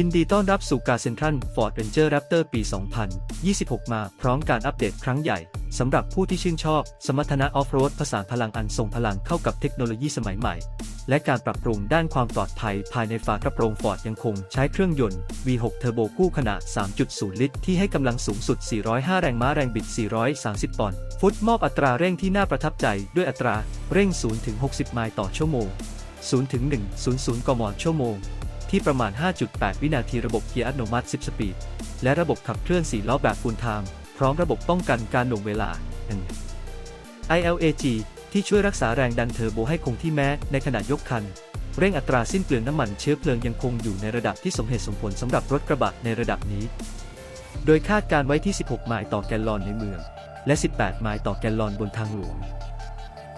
ยินดีต้อนรับสู่การเซ็นทรัลฟอร์ดเรนเจอร์แรปเตอร์ปี 2026 มาพร้อมการอัปเดตครั้งใหญ่สำหรับผู้ที่ชื่นชอบ สมรรถนะออฟโรดผสานพลังอันทรงพลังเข้ากับเทคโนโลยีสมัยใหม่ และการปรับปรุงด้านความปลอดภัยภายในฝากระโปรงฟอร์ดยังคงใช้เครื่องยนต์ V6 เทอร์โบคู่ขนาด 3.0 ลิตร ที่ให้กำลังสูงสุด 405 แรงม้าแรงบิด 430 ปอนด์ฟุตมอบอัตราเร่งที่น่าประทับใจด้วยอัตราเร่ง 0-60 ไมล์ต่อชั่วโมง 0-100 กมชั่วโมง ที่ประมาณ 5.8 วินาทีระบบเกียร์อัตโนมัติ 10 สปีด และระบบขับเคลื่อน 4 ล้อแบบฟูลไทม์พร้อมระบบป้องกันการหน่วงเวลา ILAG ที่ช่วยรักษาแรงดันเทอร์โบให้คงที่แม้ในขณะยกคัน เร่งอัตราสิ้นเปลืองน้ำมันเชื้อเพลิงยังคงอยู่ในระดับที่สมเหตุสมผลสำหรับรถกระบะในระดับนี้ โดยคาดการไว้ที่ 16 ไมล์ต่อแกลลอนในเมือง และ 18 ไมล์ต่อแกลลอนบนทางหลวง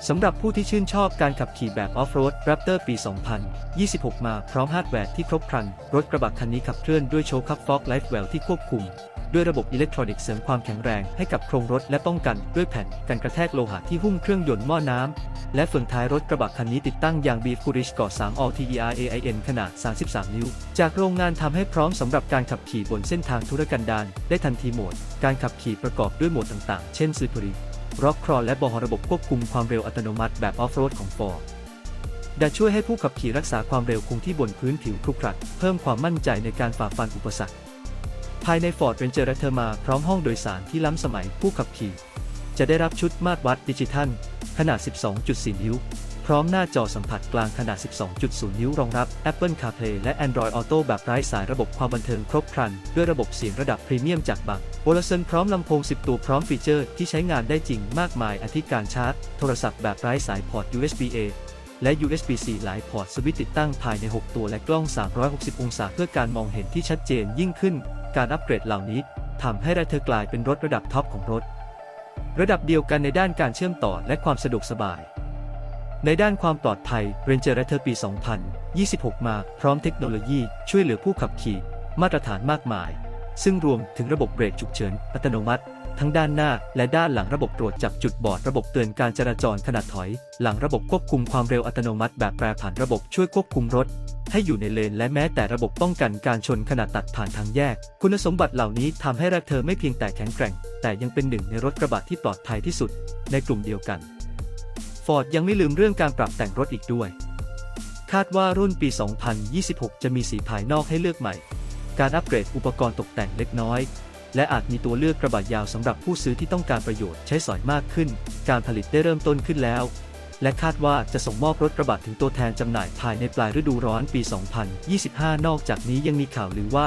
สำหรับผู้ที่ชื่นชอบการขับขี่แบบออฟโรด Raptor ปี 2026 มาพร้อมฮาร์ดแวร์ที่ครบครัน รถกระบะคันนี้ขับเคลื่อนด้วยโชคคับฟอกไลฟ์เวลที่ควบคุม ด้วยระบบอิเล็กทรอนิกส์เสริมความแข็งแรงให้กับโครงรถและป้องกันด้วยแผ่นกันกระแทกโลหะที่หุ้มเครื่องยนต์หม้อน้ำ และเฟืองท้ายรถกระบะคันนี้ติดตั้งยางบีฟูริชก่อ3 All TER AIN ขนาด 33 นิ้ว จากโรงงานทำให้พร้อมสำหรับการขับขี่บนเส้นทางธุรกันดารได้ทันทีโหมด การขับขี่ประกอบด้วยโหมดต่างๆ เช่นซูเปอรี ร็อกครอและบอระบบควบคุมความเร็วอัตโนมัติแบบออฟโรดของ Ford ได้ช่วยให้ผู้ขับขี่รักษาความเร็วคงที่บนพื้นผิวครุขระเพิ่มความมั่นใจในการฝ่าฟันอุปสรรค ภายใน Ford Ranger เธอมาพร้อมห้องโดยสารที่ล้ำสมัยผู้ขับขี่ จะได้รับชุดมาตรวัดดิจิทัล ขนาด 12.4 นิ้ว ร้อมหน้าจอสัมผัสกลางขนาด 12.0 นิ้วรองรับ Apple CarPlay และ Android Auto แบบไร้สายระบบความบันเทิงครบครัน ด้วยระบบเสียงระดับพรีเมียมจากบังโอลเซนพร้อมลำโพง 10 ตัวพร้อมฟีเจอร์ที่ใช้งานได้จริงมากมายอาทิการชาร์จ โทรศัพท์แบบไร้สายพอร์ต USB-A และ USB-C หลายพอร์ตสวิตติดตั้งภายใน 6 ตัวและกล้อง 360 องศาเพื่อการมองเห็นที่ชัดเจนยิ่งขึ้น การอัปเกรดเหล่านี้ทำให้รเธอกลายเป็นรถระดับท็อปของรถ ระดับเดียวกันในด้านการเชื่อมต่อและความสะดวกสบาย ในด้านความปลอดภัย Ranger r a t t e r ปี 2026 มาพร้อมเทคโนโลยีช่วยเหลือผู้ขับขี่ มาตรฐานมากมาย ซึ่งรวมถึงระบบเบรกฉุกเฉิน อัตโนมัติ ทั้งด้านหน้าและด้านหลังระบบตรวจจับจุดบอดระบบเตือนการจราจรขณะถอย หลังระบบควบคุมความเร็วอัตโนมัติ แบบแปรผันระบบช่วยควบคุมรถ ให้อยู่ในเลนและแม้แต่ระบบป้องกันการชนขณะตัดผ่านทางแยก คุณสมบัติเหล่านี้ทำให้แรคเธอไม่เพียงแต่แข็งแกร่ง แต่ยังเป็นหนึ่งในรถกระบะที่ปลอดภัยที่สุด ในกลุ่มเดียวกัน Ford ยังไม่ลืมเรื่องการปรับแต่งรถอีกด้วย คาดว่ารุ่นปี 2026 จะมีสีภายนอกให้เลือกใหม่ การอัปเกรดอุปกรณ์ตกแต่งเล็กน้อย และอาจมีตัวเลือกกระบะยาวสำหรับผู้ซื้อที่ต้องการประโยชน์ใช้สอยมากขึ้น การผลิตได้เริ่มต้นขึ้นแล้ว และคาดว่าจะส่งมอบรถกระบะถึงตัวแทนจำหน่ายภายในปลายฤดูร้อนปี 2025 นอกจากนี้ยังมีข่าวลือว่า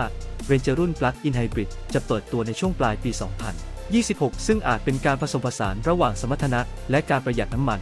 Ranger รุ่น Plug-in Hybrid จะเปิดตัวในช่วงปลายปี2026 ซึ่งอาจเป็นการผสมผสานระหว่างสมรรถนะและการประหยัดน้ำมัน